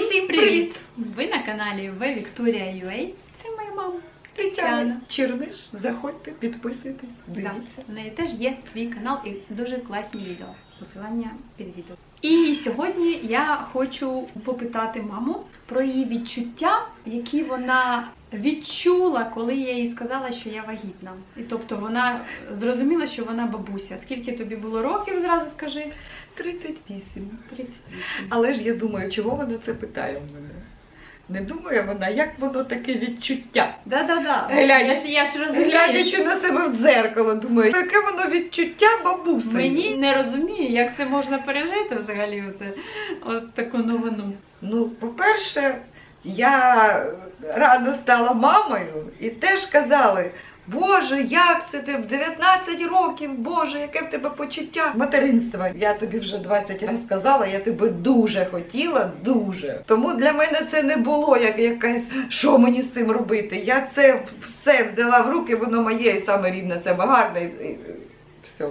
Всім привіт! привіт! Ви на каналі Ви Вікторія UA. Це моя мама. Тетяна. Черниш, заходьте, підписуйтесь, Да. У В неї теж є свій канал і дуже класні відео. Посилання під відео. І сьогодні я хочу попитати маму про її відчуття, які вона відчула, коли я їй сказала, що я вагітна. І тобто вона зрозуміла, що вона бабуся. Скільки тобі було років, зразу скажи? 38. 38. Але ж я думаю, чого вона це питає в мене? Не думає вона, як воно таке відчуття. Да-да-да. Глядя- Я ж, я ж розумію. Глядячи на себе в дзеркало, думаю, яке воно відчуття бабуси. Мені не розумію, як це можна пережити взагалі оце, от таку новину. Ну, по-перше, я рано стала мамою і теж казали. Боже, як це ти в 19 років, Боже, яке в тебе почуття материнства. Я тобі вже 20 разів сказала, я тебе дуже хотіла, дуже. Тому для мене це не було як якась, що мені з цим робити. Я це все взяла в руки, воно моє і саме рідне, саме гарне. І, і, все.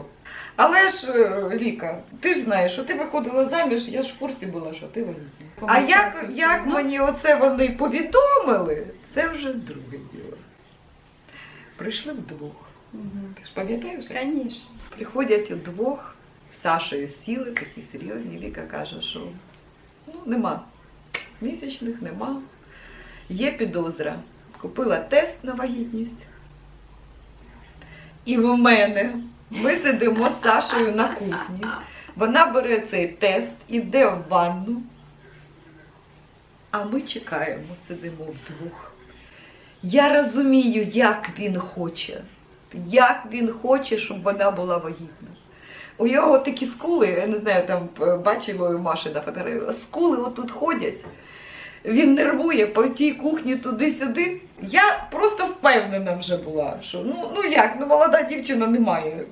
Але ж, е, Ліка, ти ж знаєш, що ти виходила заміж, я ж в курсі була, що ти вагітна. А як, як мені оце вони повідомили, це вже друге діло. Прийшли вдвох. Ти ж пам'ятаєш? Звісно. Приходять удвох, з Сашею сіли, такі серйозні. Віка каже, що ну, нема. Місячних нема. Є підозра. Купила тест на вагітність. І в мене ми сидимо з Сашею на кухні. Вона бере цей тест, іде в ванну, а ми чекаємо, сидимо вдвох. Я розумію, як він хоче, як він хоче, щоб вона була вагітна. У його такі скули, я не знаю, там е, бачила Маші на фотографії, скули отут ходять. Він нервує по тій кухні туди-сюди. Я просто впевнена вже була, що ну, ну як, ну молода дівчина немає.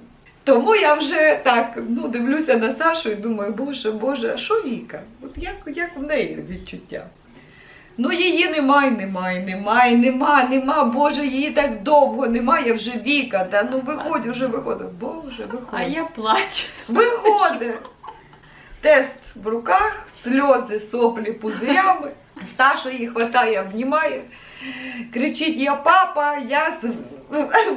Тому я вже так ну, дивлюся на Сашу і думаю, боже, боже, а що Віка? От як, як в неї відчуття? Ну її немає, немає, немає, нема, нема, Боже, її так довго немає, вже Віка, та ну виходь, вже виходить. Боже, виходь. А я плачу. Виходить. Тест в руках, сльози, соплі пузирями. Саша її хватає, обнімає, кричить: Я папа, я з-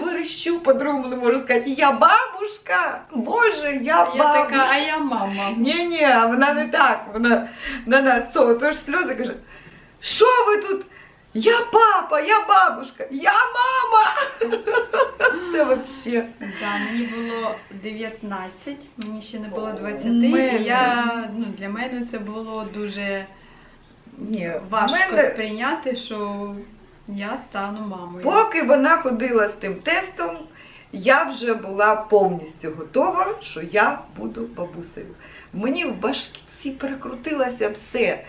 верещу, по-другому не можу сказати, я бабушка, Боже, я Я така, а я мама. Ні, ні, вона не так. Вона на нас со, тож сльози каже: Що ви тут? Я папа, я бабушка, я мама. Це взагалі. Да, мені було 19, мені ще не було 20. мене. І я, ну, для мене це було дуже Ні, важко мене- сприйняти, що я стану мамою. Поки вона ходила з тим тестом, я вже була повністю готова, що я буду бабусею. Мені в башці перекрутилося все.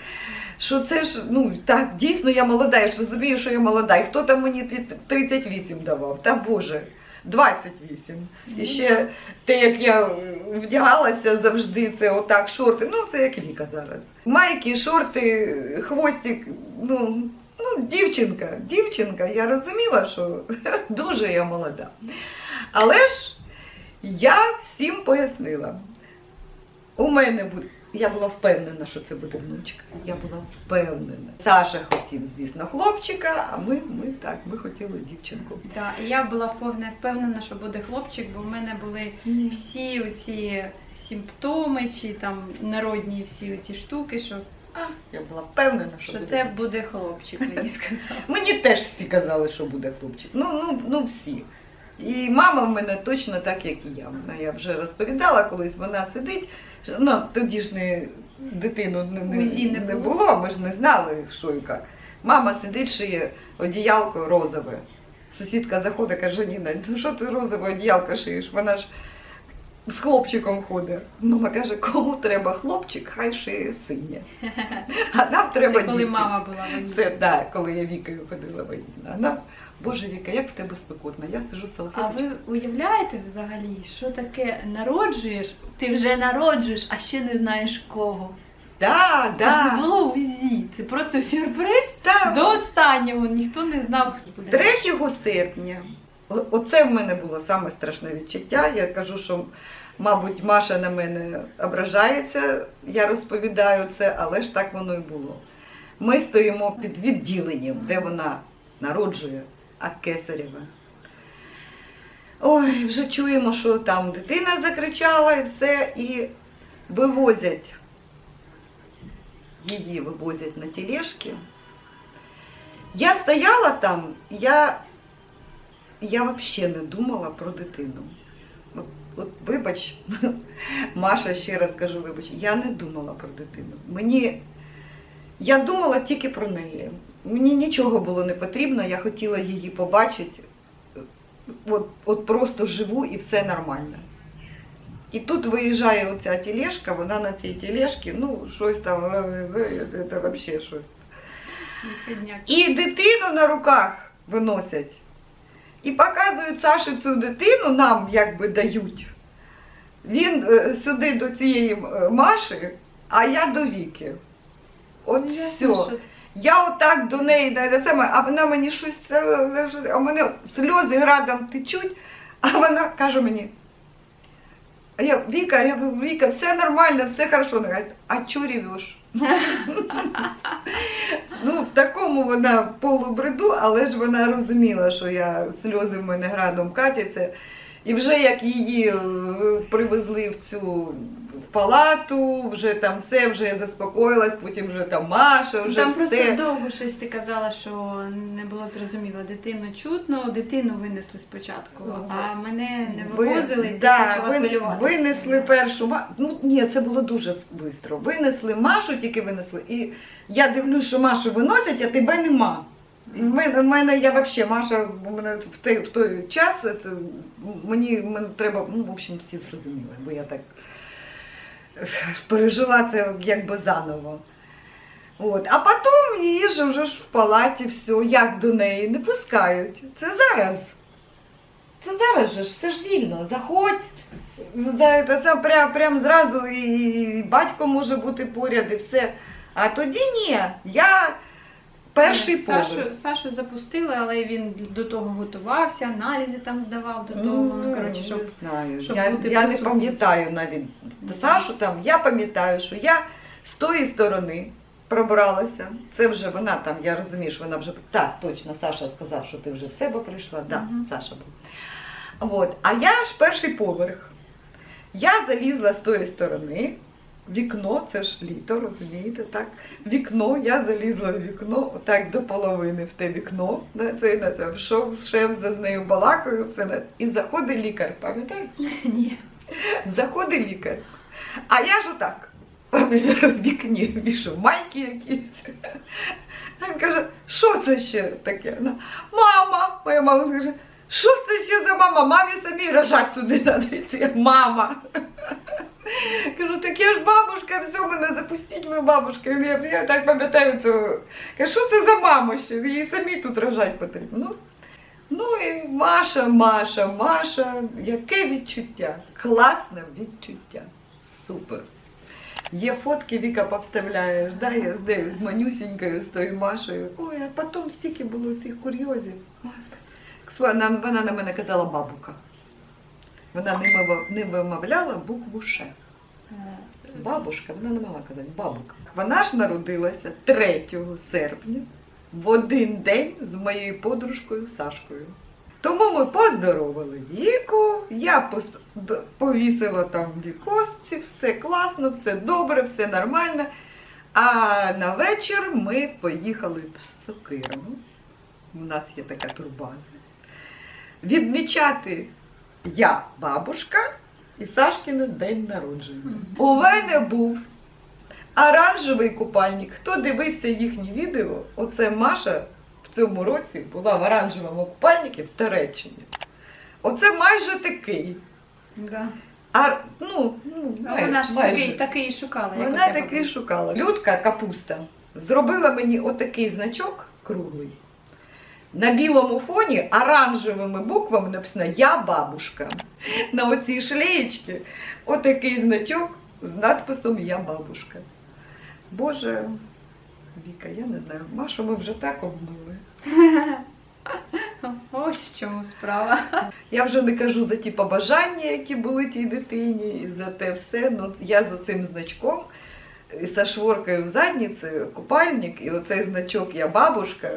Що це ж, ну так, дійсно я молода, я ж розумію, що я молода. І хто там мені 38 давав? Та Боже, 28. І ще те, як я вдягалася завжди, це отак шорти. Ну, це як Віка зараз. Майки, шорти, хвостик, ну, ну, дівчинка, дівчинка. Я розуміла, що дуже я молода. Але ж я всім пояснила. У мене буде. Я була впевнена, що це буде внучка. Я була впевнена. Саша хотів, звісно, хлопчика, а ми, ми так, ми хотіли дівчинку. Да, і я була повне впевнена, що буде хлопчик, бо в мене були всі оці симптоми чи там народні всі оці штуки, що, Я була впевнена, що, що буде це буде хлопчик, мені сказали. Мені теж всі казали, що буде хлопчик. Ну, ну, ну всі. І мама в мене точно так, як і я. Вона я вже розповідала колись, вона сидить. що- Ну, тоді ж не дитину не, не, не було, ми ж не знали, що і як. Мама сидить, шиє одіялко розове. Сусідка заходить, каже, Ніна, ну що ти розове одіялко шиєш? Вона ж з хлопчиком ходить. Мама каже, кому треба хлопчик, хай шиє синє. А нам треба Це коли дівчинка. мама була вагітна. Це так, коли я Вікою ходила вагітна. Вона, Боже Віка, як в тебе спекотно? Я сижу з А ви уявляєте взагалі, що таке народжуєш? Ти вже народжуєш, а ще не знаєш кого. Да, Це ж не да. було УЗІ. Це просто сюрприз. Та, До останнього ніхто не знав, хто буде. 3 серпня. Оце в мене було саме страшне відчуття. Я кажу, що, мабуть, Маша на мене ображається, я розповідаю це, але ж так воно і було. Ми стоїмо під відділенням, де вона народжує, а кесарєва. Ой, вже чуємо, що там дитина закричала і все, і вивозять. Її вивозять на тележки. Я стояла там, я, я взагалі не думала про дитину. От, от вибач, Маша, ще раз кажу, вибач, я не думала про дитину. Мені, я думала тільки про неї. Мені нічого було не потрібно, я хотіла її побачити. От, от просто живу і все нормально. І тут виїжджає оця тележка, вона на цій тележці, ну, щось там, е, е, це взагалі щось. І дитину на руках виносять. І показують Саші цю дитину, нам якби дають. Він е, сюди до цієї е, Маші, а я до Віки. От Ясно, все. що Я отак до неї, саме, а вона мені щось, а мене сльози градом течуть, а вона каже мені. А я, Віка, я говорю, Віка, все нормально, все хорошо. Вона каже, а чого ревеш? Ну, в такому вона полубреду, але ж вона розуміла, що я сльози в мене градом катяться. І вже як її е, привезли в цю в палату, вже там все, вже я заспокоїлась, потім вже там Маша, вже Там все. просто довго щось ти казала, що не було зрозуміло. Дитину чутно, дитину винесли спочатку, а мене не Ви- вивозили, і да, хвилюватися. Винесли першу Ну ні, це було дуже швидко. Винесли Машу, тільки винесли. І я дивлюсь, що Машу виносять, а тебе нема. В мене, я взагалі, Маша, у мене в той, в той час це, мені, мені треба, ну, в общем, всі зрозуміли, бо я так пережила це якби заново. От. А потім її ж вже ж в палаті все, як до неї, не пускають. Це зараз. Це зараз же ж все ж вільно. Заходь. За, це прям, прям зразу і, і батько може бути поряд, і все. А тоді ні. Я перший поверх. Сашу, Сашу запустили, але він до того готувався, аналізи там здавав до того. Ну, Ну, коротше, щоб не знаю. щоб я бути я не присутнім. пам'ятаю навіть Сашу там, я пам'ятаю, що я з тої сторони пробралася. Це вже вона там, я розумію, що вона вже так, точно, Саша сказав, що ти вже в себе прийшла. Да, Мгм. Саша був. От. А я ж перший поверх. Я залізла з тої сторони. Вікно, це ж літо, розумієте, так? Вікно, я залізла в вікно, отак до половини в те вікно. Да, це, на це, йшов шеф за з нею балакою, все на- і заходить лікар, пам'ятаєте? ні. Заходить лікар. А я ж отак в вікні вішу, майки якісь. Він каже, що це ще таке? Вона, Мама! Моя мама каже, що це ще за мама? Мамі самі рожать сюди треба йти. Мама. Кажу, так я ж бабушка, все, мене запустіть, моя бабушка. Я, я так пам'ятаю цього. Кажу, що це за мама ще? Їй самі тут рожать потрібно. Ну, Ну і Маша, Маша, Маша, яке відчуття? Класне відчуття. Супер. Є фотки, Віка повставляєш, да, я з нею, з манюсінькою, з тою Машею. Ой, а потім стільки було цих курйозів. Вона, вона на мене казала бабука. Вона не вимовляла букву Ш. Бабушка, вона не могла казати бабука. Вона ж народилася 3 серпня в один день з моєю подружкою Сашкою. Тому ми поздоровили віку, я повісила там вікосці, все класно, все добре, все нормально. А на вечір ми поїхали в Сокирну. У нас є така турбаза. Відмічати я бабушка і Сашкин день народження. У мене був оранжевий купальник. Хто дивився їхні відео, оце Маша в цьому році була в оранжевому купальнику в Туреччині. Оце майже такий. Да. А, ну, ну, А май- вона ж майже. такий, такий шукала. як у Вона тебе такий шукала. Людка капуста зробила мені отакий значок круглий. На білому фоні оранжевими буквами написано Я бабушка. На оцій шлеєчці отакий значок з надписом Я бабушка. Боже, Віка, я не знаю, Машу ми вже так обмили. Ось в чому справа. Я вже не кажу за ті побажання, які були тій дитині, і за те все. Ну, я за цим значком і со шворкою в задниці, купальник, і оцей значок Я бабушка.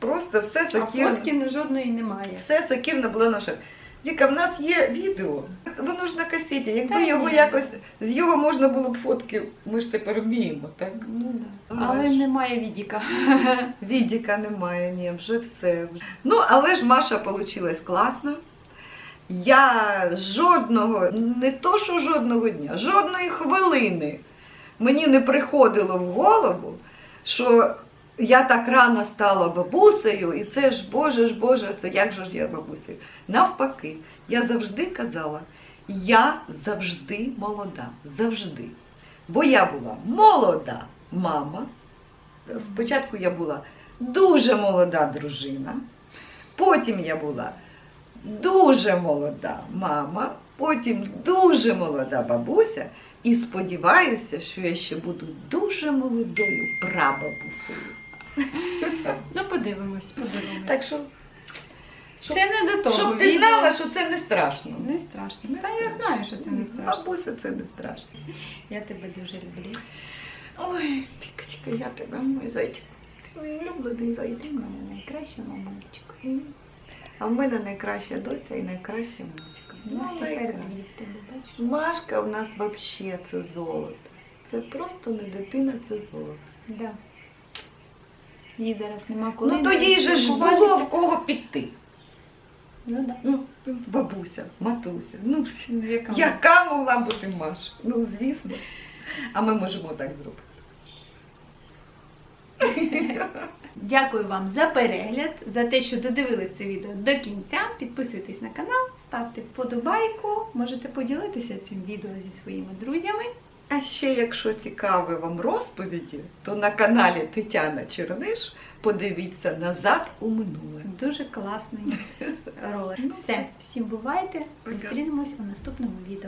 Просто все А сакірно. фотки жодної немає. Все сакірно було наше. Віка, в нас є відео. Воно ж на касеті. Якби Та його ні. якось з його можна було б фотки, ми ж тепер вміємо, так? Ну, да. Ну, Але бачиш. немає відіка. Відіка немає, ні, вже все. Ну, але ж Маша получилась класна. Я жодного, не то що жодного дня, жодної хвилини мені не приходило в голову, що я так рано стала бабусею, і це ж Боже ж Боже, це як же ж я бабусею. Навпаки, я завжди казала, я завжди молода, завжди. Бо я була молода мама. Спочатку я була дуже молода дружина, потім я була дуже молода мама, потім дуже молода бабуся, і сподіваюся, що я ще буду дуже молодою прабабусею. Ну, подивимось, подивимось. Так що, щоб, це не до того. щоб ти знала, що це не страшно. Не страшно. Не Та я знаю, що це не страшно. Бабуся це не страшно. Я тебе дуже люблю. Ой, пікачка, я тебе, мой зайчик. Ти мій улюблений зайчик. в мене найкраща мамулечка. А в мене найкраща доця і найкраща мамочка. У нас Ну, найкраща. Машка в нас взагалі це золото. Це просто не дитина, це золото. Да. Їй зараз нема коли. ну то їй же ж було в кого піти. Ну да. Ну, бабуся, матуся. Ну, Яка? яка могла бути Маша? Ну, звісно. А ми можемо так зробити. Дякую вам за перегляд, за те, що додивились це відео до кінця. Підписуйтесь на канал, ставте вподобайку, можете поділитися цим відео зі своїми друзями. А ще, якщо цікаві вам розповіді, то на каналі Тетяна Черниш подивіться назад у минуле. Дуже класний ролик. Все, всім бувайте. Зустрінемось у наступному відео.